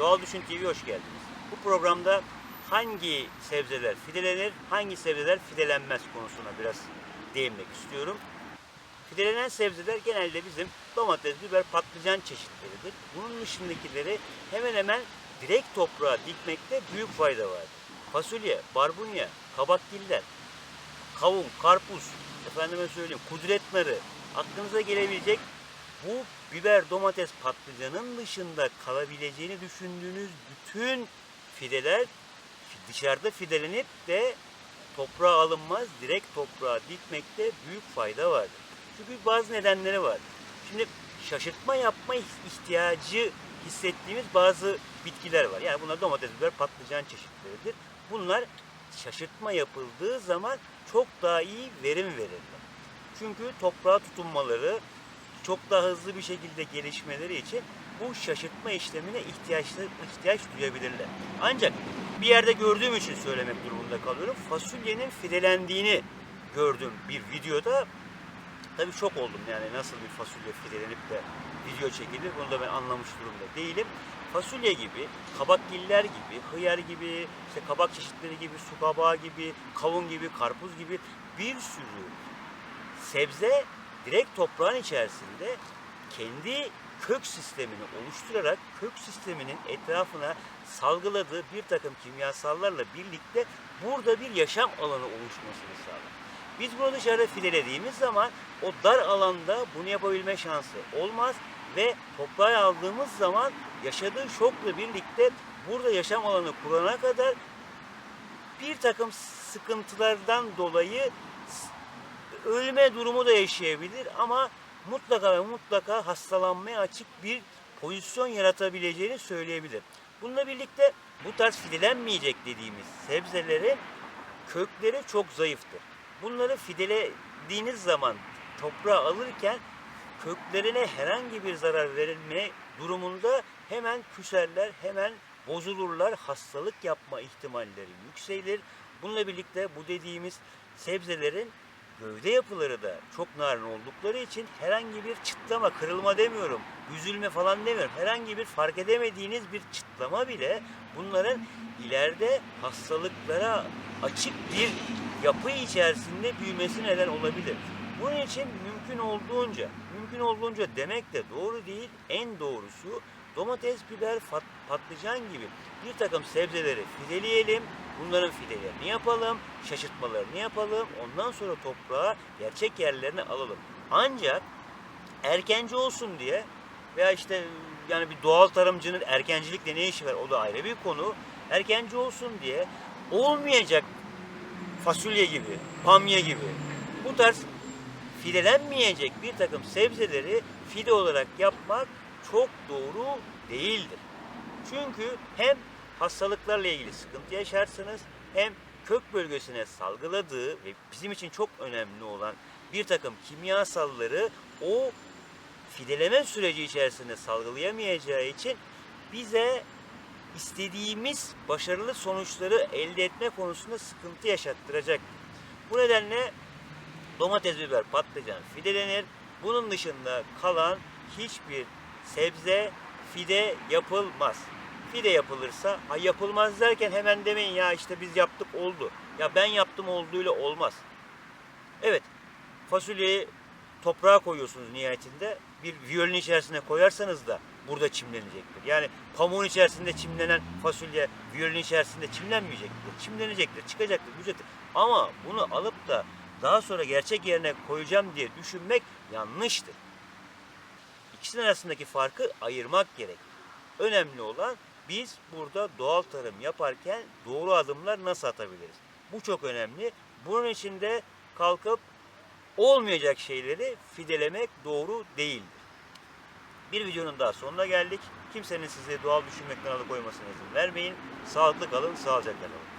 Düşün TV'ye hoş geldiniz. Bu programda hangi sebzeler fidelenir, hangi sebzeler fidelenmez konusuna biraz değinmek istiyorum. Fidelenen sebzeler genelde bizim domates, biber, patlıcan çeşitleridir. Bunun dışındakileri hemen hemen direkt toprağa dikmekte büyük fayda vardır. Fasulye, barbunya, kabakgiller, kavun, karpuz, efendime söyleyeyim kudret narı, aklınıza gelebilecek bu biber, domates, patlıcanın dışında kalabileceğini düşündüğünüz bütün fideler dışarıda fidelenip de toprağa alınmaz, direkt toprağa dikmekte büyük fayda vardır. Çünkü bazı nedenleri var. Şimdi şaşırtma yapma ihtiyacı hissettiğimiz bazı bitkiler var. Yani bunlar domates, biber, patlıcan çeşitleridir. Bunlar şaşırtma yapıldığı zaman çok daha iyi verim verirler. Çünkü toprağa tutunmaları, çok daha hızlı bir şekilde gelişmeleri için bu şaşırtma işlemine ihtiyaçları, ihtiyaç duyabilirler. Ancak bir yerde gördüğüm için söylemek durumunda kalıyorum. Fasulyenin fidelendiğini gördüm bir videoda. Tabii şok oldum yani nasıl bir fasulye fidelenip de video çekilir bunu da ben anlamış durumda değilim. Fasulye gibi, kabakgiller gibi, hıyar gibi, işte kabak çeşitleri gibi, su kabağı gibi, kavun gibi, karpuz gibi bir sürü sebze direkt toprağın içerisinde kendi kök sistemini oluşturarak kök sisteminin etrafına salgıladığı bir takım kimyasallarla birlikte burada bir yaşam alanı oluşmasını sağlar. Biz bunu dışarıda fidelediğimiz zaman o dar alanda bunu yapabilme şansı olmaz ve toprağa aldığımız zaman yaşadığı şokla birlikte burada yaşam alanı kurana kadar bir takım sıkıntılardan dolayı ölme durumu da yaşayabilir ama mutlaka ve mutlaka hastalanmaya açık bir pozisyon yaratabileceğini söyleyebilir. Bununla birlikte bu tarz fidelenmeyecek dediğimiz sebzelerin kökleri çok zayıftır. Bunları fidelediğiniz zaman toprağa alırken köklerine herhangi bir zarar verilme durumunda hemen küserler, hemen bozulurlar, hastalık yapma ihtimalleri yükselir. Bununla birlikte bu dediğimiz sebzelerin gövde yapıları da çok narin oldukları için herhangi bir çıtlama, kırılma demiyorum, üzülme falan demiyorum. Herhangi bir fark edemediğiniz bir çıtlama bile bunların ileride hastalıklara açık bir yapı içerisinde büyümesi neden olabilir. Bunun için mümkün olduğunca, mümkün olduğunca demek de doğru değil. En doğrusu domates, biber, patlıcan gibi bir takım sebzeleri fideleyelim. Bunların fidelerini yapalım, şaşırtmalarını yapalım. Ondan sonra toprağa gerçek yerlerine alalım. Ancak erkenci olsun diye veya işte yani bir doğal tarımcının erkencilikle ne işi var o da ayrı bir konu. Erkenci olsun diye olmayacak fasulye gibi, bamya gibi bu tarz fidelenmeyecek bir takım sebzeleri fide olarak yapmak çok doğru değildir. Çünkü hem hastalıklarla ilgili sıkıntı yaşarsınız hem kök bölgesine salgıladığı ve bizim için çok önemli olan bir takım kimyasalları o fideleme süreci içerisinde salgılayamayacağı için bize istediğimiz başarılı sonuçları elde etme konusunda sıkıntı yaşattıracak. Bu nedenle domates, biber, patlıcan fidelenir. Bunun dışında kalan hiçbir sebze fide yapılmaz. Fide yapılırsa, ha yapılmaz derken hemen demeyin ya işte biz yaptık oldu. Ya ben yaptım olduğuyla olmaz. Evet, fasulyeyi toprağa koyuyorsunuz nihayetinde. Bir viyolin içerisine koyarsanız da burada çimlenecektir. Yani pamuğun içerisinde çimlenen fasulye viyolin içerisinde çimlenmeyecektir. Çimlenecektir, çıkacaktır, güzeldir. Ama bunu alıp da daha sonra gerçek yerine koyacağım diye düşünmek yanlıştır. İkisinin arasındaki farkı ayırmak gerek. Önemli olan biz burada doğal tarım yaparken doğru adımlar nasıl atabiliriz? Bu çok önemli. Bunun için de kalkıp olmayacak şeyleri fidelemek doğru değildir. Bir videonun daha sonuna geldik. Kimsenin sizi doğal düşünmekten alıkoymasına izin vermeyin. Sağlıklı kalın, sağlıcakla kalın.